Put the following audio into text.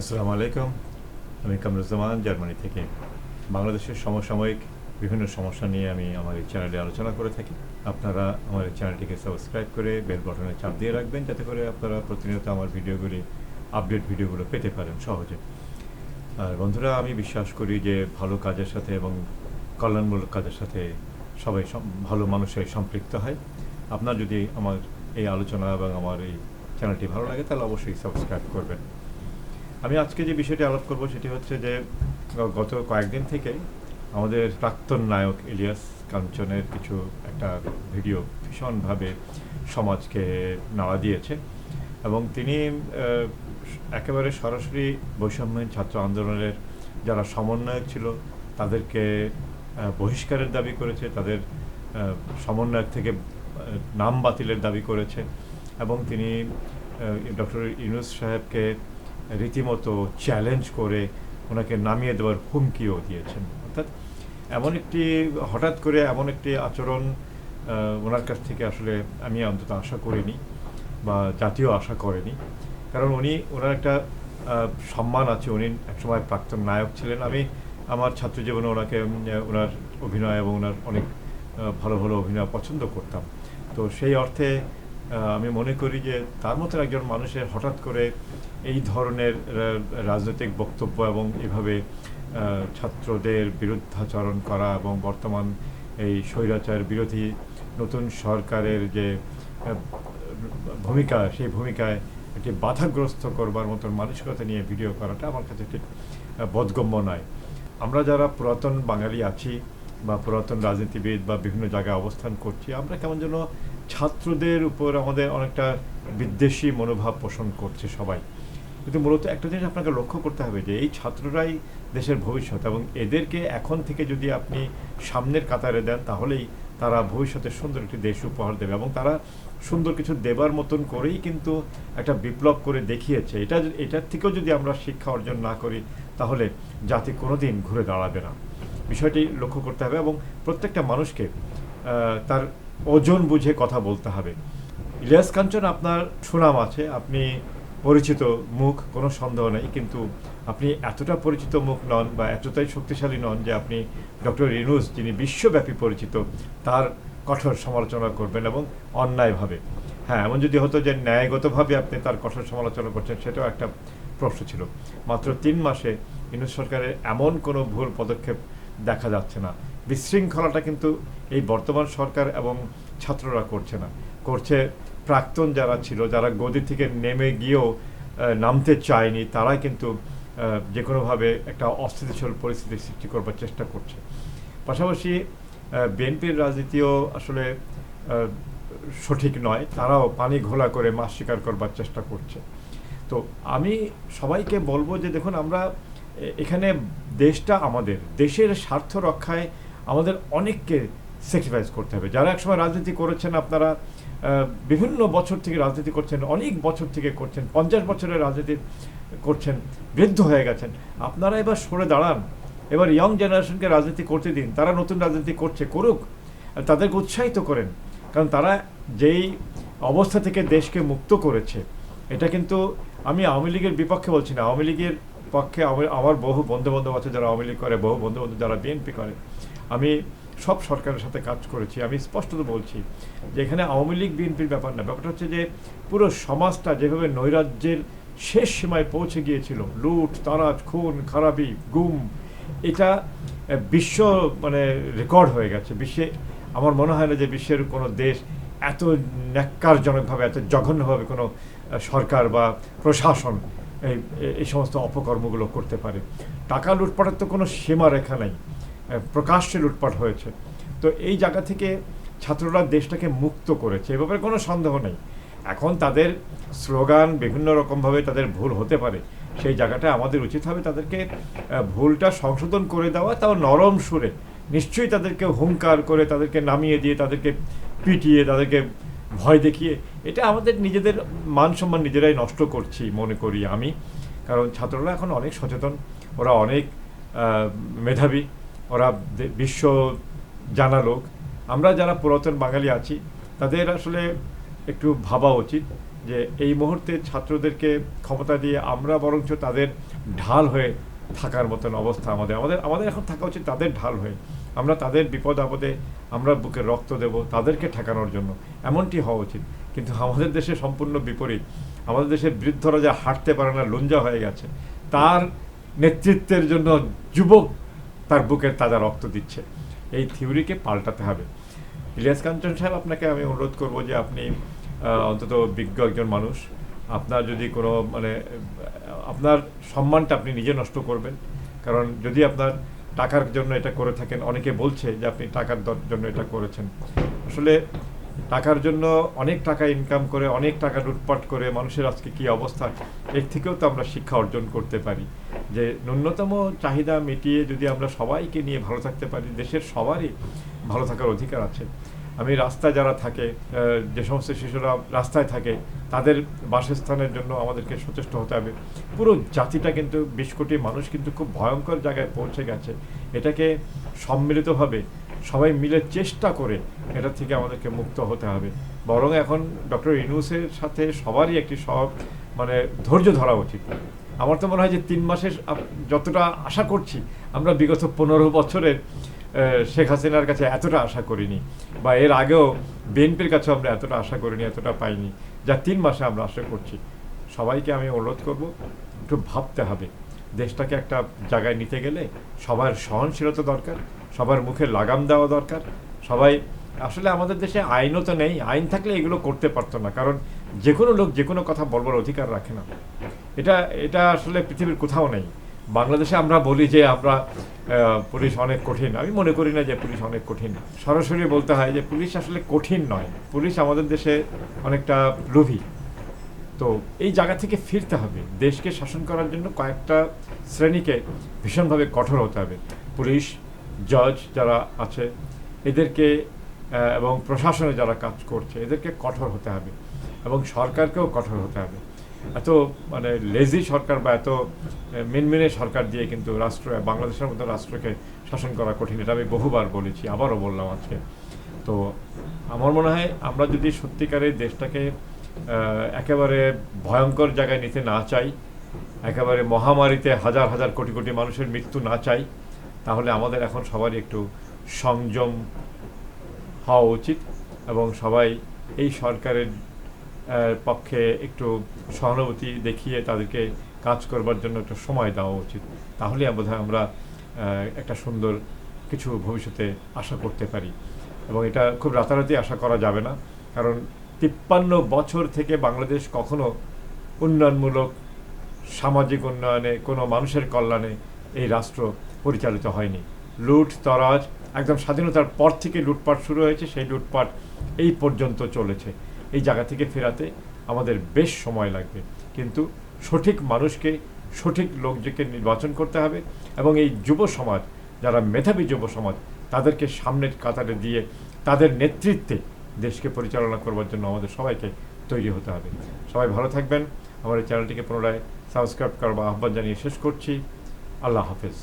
আসসালামু আলাইকুম। আমি কামরুজ্জামান, জার্মানি থেকে। বাংলাদেশের সমসাময়িক বিভিন্ন সমস্যা নিয়ে আমি আমার এই চ্যানেলে আলোচনা করে থাকি। আপনারা আমার এই চ্যানেলটিকে সাবস্ক্রাইব করে বেল বাটনে চাপ দিয়ে রাখবেন, যাতে করে আপনারা প্রতিনিয়ত আমার ভিডিওগুলি, আপডেট ভিডিওগুলো পেতে পারেন সহজে। আর বন্ধুরা, আমি বিশ্বাস করি যে ভালো কাজের সাথে এবং কল্যাণমূলক কাজের সাথে সবাই ভালো মানুষই সম্পৃক্ত হয়। আপনার যদি আমার এই আলোচনা এবং আমার এই চ্যানেলটি ভালো লাগে, তাহলে অবশ্যই সাবস্ক্রাইব করবেন। আমি আজকে যে বিষয়টি আলাপ করব সেটি হচ্ছে যে গত কয়েকদিন থেকে আমাদের প্রাক্তন নায়ক ইলিয়াস কাঞ্চনের কিছু একটা ভিডিও ভীষণভাবে সমাজকে নাড়া দিয়েছে এবং তিনি একেবারে সরাসরি বৈষম্যহীন ছাত্র আন্দোলনের যারা সমন্বয়ক ছিল তাদেরকে বহিষ্কারের দাবি করেছে, তাদের সমন্বয়ক থেকে নাম বাতিলের দাবি করেছে এবং তিনি ডক্টর ইউনুস সাহেবকে রীতিমতো চ্যালেঞ্জ করে ওনাকে নামিয়ে দেওয়ার হুমকিও দিয়েছেন। অর্থাৎ এমন একটি, হঠাৎ করে এমন একটি আচরণ ওনার কাছ থেকে আসলে আমি অন্তত আশা করিনি বা জাতীয় আশা করেনি। কারণ উনি, ওনার একটা সম্মান আছে। উনি একসময় প্রাক্তন নায়ক ছিলেন। আমি আমার ছাত্র জীবনে ওনাকে ওনার অভিনয় এবং ওনার অনেক ভালো ভালো অভিনয় পছন্দ করতাম। তো সেই অর্থে আমি মনে করি যে তার মতো একজন মানুষের হঠাৎ করে এই ধরনের রাজনৈতিক বক্তব্য এবং এভাবে ছাত্রদের বিরুদ্ধাচরণ করা এবং বর্তমান এই স্বৈরাচার বিরোধী নতুন সরকারের যে ভূমিকা সেই ভূমিকায় একটি বাধাগ্রস্ত করবার মতন মানসিকতা নিয়ে ভিডিও করাটা আমার কাছে আহ, বোধগম্য নয়। আমরা যারা পুরাতন বাঙালি আছি বা পুরাতন রাজনীতিবিদ বা বিভিন্ন জায়গায় অবস্থান করছি, আমরা কেমন যেন ছাত্রদের উপর আমাদের অনেকটা বিদ্বেষী মনোভাব পোষণ করছে সবাই। কিন্তু মূলত একটা জিনিস আপনাকে লক্ষ্য করতে হবে যে, এই ছাত্ররাই দেশের ভবিষ্যৎ এবং এদেরকে এখন থেকে যদি আপনি সামনের কাতারে দেন, তাহলেই তারা ভবিষ্যতে সুন্দর একটি দেশ উপহার দেবে এবং তারা সুন্দর কিছু দেবার মতন করেই কিন্তু একটা বিপ্লব করে দেখিয়েছে। এটা, এটার থেকেও যদি আমরা শিক্ষা অর্জন না করি, তাহলে জাতি কোনোদিন ঘুরে দাঁড়াবে না। বিষয়টি লক্ষ্য করতে হবে এবং প্রত্যেকটা মানুষকে তার ওজন বুঝে কথা বলতে হবে। ইলিয়াস কাঞ্চন, আপনার সুনাম আছে, আপনি পরিচিত মুখ, কোনো সন্দেহ নেই, কিন্তু আপনি এতটা পরিচিত মুখ নন বা এতটাই শক্তিশালী নন যে আপনি ডক্টর ইনুস যিনি বিশ্বব্যাপী পরিচিত, তার কঠোর সমালোচনা করবেন এবং অন্যায়ভাবে হ্যাঁ এমন যদি হতো যে ন্যায়গতভাবে আপনি তার কঠোর সমালোচনা করছেন, সেটাও একটা প্রশ্ন ছিল। মাত্র তিন মাসে ইনুস সরকারের এমন কোনো ভুল পদক্ষেপ দেখা যাচ্ছে না। বিশৃঙ্খলাটা কিন্তু এই বর্তমান সরকার এবং ছাত্ররা করছে না। করছে প্রাক্তন যারা ছিল, যারা গদি থেকে নেমে গিয়েও নামতে চায়নি, তারাই কিন্তু যে কোনোভাবে একটা অস্থিতিশীল পরিস্থিতি সৃষ্টি করবার চেষ্টা করছে। পাশাপাশি বিএনপির রাজনীতিও আসলে সঠিক নয়। তারাও পানি ঘোলা করে মাছ শিকার করবার চেষ্টা করছে। তো আমি সবাইকে বলব যে, দেখুন, আমরা এখানে দেশটা আমাদের, দেশের স্বার্থ রক্ষায় আমাদের অনেককে স্যাক্রিফাইস করতে হবে। যারা একসময় রাজনীতি করেছেন আপনারা বিভিন্ন বছর থেকে রাজনীতি করছেন, অনেক বছর থেকে করছেন, পঞ্চাশ বছরের রাজনীতি করছেন, বৃদ্ধ হয়ে গেছেন। আপনারা এবার সরে দাঁড়ান। এবার ইয়ং জেনারেশনকে রাজনীতি করতে দিন। তারা নতুন রাজনীতি করছে, করুক তাদেরকে উৎসাহিত করেন। কারণ তারা যেই অবস্থা থেকে দেশকে মুক্ত করেছে, এটা কিন্তু আমি আওয়ামী লীগের বিপক্ষে বলছি না। আওয়ামী লীগের পক্ষে আমার- বহু বন্ধু বান্ধব আছে যারা আওয়ামী করে, বহু বন্ধু বান্ধব যারা বিএনপি করে। আমি সব সরকারের সাথে কাজ করেছি। আমি স্পষ্টত বলছি যে এখানে আওয়ামী লীগ, বিএনপির ব্যাপার না। ব্যাপারটা হচ্ছে যে পুরো সমাজটা যেভাবে নৈরাজ্যের শেষ সীমায় পৌঁছে গিয়েছিল, লুট, তারাজ, খুন, খারাপি, গুম, এটা বিশ্ব মানে রেকর্ড হয়ে গেছে। বিশ্বে, আমার মনে হয় না যে বিশ্বের কোনো দেশ এত ন্যাক্কারজনকভাবে, এত জঘন্যভাবে কোনো সরকার বা প্রশাসন এই সমস্ত অপকর্মগুলো করতে পারে। টাকা লুটপাটের তো কোনো সীমারেখা নেই। প্রকাশ্যে লুটপাট হয়েছে। তো এই জায়গা থেকে ছাত্ররা দেশটাকে মুক্ত করেছে, এ ব্যাপারে কোনো সন্দেহ নেই। এখন তাদের স্লোগান বিভিন্ন রকমভাবে তাদের ভুল হতে পারে। সেই জায়গাটা আমাদের উচিত হবে তাদেরকে ভুলটা সংশোধন করে দেওয়া, তাও নরম সুরে। নিশ্চয়ই তাদেরকে হুঙ্কার করে তাদেরকে নামিয়ে দিয়ে তাদেরকে পিটিয়ে, তাদেরকে ভয় দেখিয়ে, এটা আমাদের নিজেদের মান সম্মান নিজেরাই নষ্ট করছি মনে করি আমি। কারণ ছাত্ররা এখন অনেক সচেতন, ওরা অনেক মেধাবী, ওরা বিশ্ব জানা লোক। আমরা যারা পুরাতন বাঙালি আছি, তাদের আসলে একটু ভাবা উচিত যে এই মুহূর্তে ছাত্রদেরকে ক্ষমতা দিয়ে আমরা বরঞ্চ তাদের ঢাল হয়ে থাকার মতন অবস্থা আমাদের। আমাদের আমাদের এখন থাকা উচিত তাদের ঢাল হয়ে। আমরা তাদের বিপদ আপদে আমরা বুকে রক্ত দেব, তাদেরকে ঠেকানোর জন্য। এমনটি হওয়া উচিত। কিন্তু আমাদের দেশে সম্পূর্ণ বিপরীত। আমাদের দেশের বৃদ্ধরা যা হাঁটতে পারে না, লুঞ্জা হয়ে গেছে। তার নেতৃত্বের জন্য যুবক তার বুকের তাজা রক্ত দিচ্ছে। এই থিওরিকে পাল্টাতে হবে। ইলিয়াস কাঞ্চন সাহেব, আপনাকে আমি অনুরোধ করব যে আপনি অন্তত বিজ্ঞ একজন মানুষ, আপনার যদি কোনো মানে আপনার সম্মানটা আপনি নিজে নষ্ট করবেন। কারণ যদি আপনার টাকার জন্য এটা করে থাকেন। অনেকে বলছে যে আপনি টাকার জন্য এটা করেছেন। আসলে টাকার জন্য অনেক টাকা ইনকাম করে, অনেক টাকা লুটপাট করে মানুষের আজকে কি অবস্থা, এর থেকেও তো আমরা শিক্ষা অর্জন করতে পারি। যে ন্যূনতম চাহিদা মিটিয়ে যদি আমরা সবাইকে নিয়ে ভালো থাকতে পারি, দেশের সবারই ভালো থাকার অধিকার আছে। আমি রাস্তায় যারা থাকে যে সমস্ত শিশুরা রাস্তায় থাকে, তাদের বাসস্থানের জন্য আমাদেরকে সচেষ্ট হতে হবে। পুরো জাতিটা কিন্তু বিশ কোটি মানুষ কিন্তু খুব ভয়ঙ্কর জায়গায় পৌঁছে গেছে। এটাকে সম্মিলিতভাবে সবাই মিলে চেষ্টা করে এটা থেকে আমাদেরকে মুক্ত হতে হবে। বরং এখন ডক্টর ইনুসের সাথে সবারই একটি সব মানে ধৈর্য ধরা উচিত। আমার তো মনে হয় যে তিন মাসের যতটা আশা করছি, আমরা বিগত পনেরো বছরের শেখ হাসিনার কাছে এতটা আশা করিনি বা এর আগেও বিএনপির কাছে আমরা এতটা আশা করিনি, এতটা পাইনি, যা তিন মাসে আমরা আশা করছি। সবাইকে আমি অনুরোধ করব, একটু ভাবতে হবে। দেশটাকে একটা জায়গায় নিতে গেলে সবার সহনশীলতা দরকার, সবার মুখে লাগাম দেওয়া দরকার। সবাই, আসলে আমাদের দেশে আইনও তো নেই, আইন থাকলে এগুলো করতে পারতো না, কারণ যে কোনো লোক যে কোনো কথা বলবার অধিকার রাখে না। এটা এটা আসলে পৃথিবীর কোথাও নেই। বাংলাদেশে আমরা বলি যে আমরা পুলিশ অনেক কঠিন। আমি মনে করি না যে পুলিশ অনেক কঠিন। সরাসরি বলতে হয় যে পুলিশ আসলে কঠিন নয়। পুলিশ আমাদের দেশে অনেকটা লোভী। তো এই জায়গা থেকে ফিরতে হবে। দেশকে শাসন করার জন্য কয়েকটা শ্রেণীকে ভীষণভাবে কঠোর হতে হবে। পুলিশ, জজ যারা আছে, এদেরকে এবং প্রশাসনে যারা কাজ করছে, এদেরকে কঠোর হতে হবে। এবং সরকারকেও কঠোর হতে হবে। এত মানে লেজি সরকার বা এত মিনমিনে সরকার দিয়ে কিন্তু রাষ্ট্র, বাংলাদেশের মতো রাষ্ট্রকে শাসন করা কঠিন, এটা আমি বহুবার বলেছি, আবারও বললাম আজকে। তো আমার মনে হয় আমরা যদি সত্যিকারে দেশটাকে একেবারে ভয়ঙ্কর জায়গায় নিতে না চাই, একেবারে মহামারীতে হাজার হাজার কোটি কোটি মানুষের মৃত্যু না চাই, তাহলে আমাদের এখন সবারই একটু সংযম হওয়া উচিত এবং সবাই এই সরকারের পক্ষে একটু সহানুভূতি দেখিয়ে তাদেরকে কাজ করবার জন্য একটু সময় দেওয়া উচিত। তাহলে বোধহয় আমরা একটা সুন্দর কিছু ভবিষ্যতে আশা করতে পারি। এবং এটা খুব রাতারাতি আশা করা যাবে না। কারণ তিপ্পান্ন বছর থেকে বাংলাদেশ কখনো উন্নয়নমূলক সামাজিক উন্নয়নে, কোনো মানুষের কল্যাণে এই রাষ্ট্র পরিচালিত হয়নি। লুট, তরাজ, একদম স্বাধীনতার পর থেকে লুটপাট শুরু হয়েছে। সেই লুটপাট এই পর্যন্ত চলেছে। এই জায়গা থেকে ফেরাতে আমাদের বেশ সময় লাগবে। কিন্তু সঠিক মানুষকে, সঠিক লোকজনকে নির্বাচন করতে হবে এবং এই যুব সমাজ, যারা মেধাবী যুব সমাজ, তাদেরকে সামনের কাতারে দিয়ে তাদের নেতৃত্বে দেশকে পরিচালনা করবার জন্য আমাদের সবাইকে তৈরি হতে হবে। সবাই ভালো থাকবেন। আমার এই চ্যানেলটিকে পুনরায় সাবস্ক্রাইব করবার আহ্বান জানিয়ে শেষ করছি। আল্লাহ হাফেজ।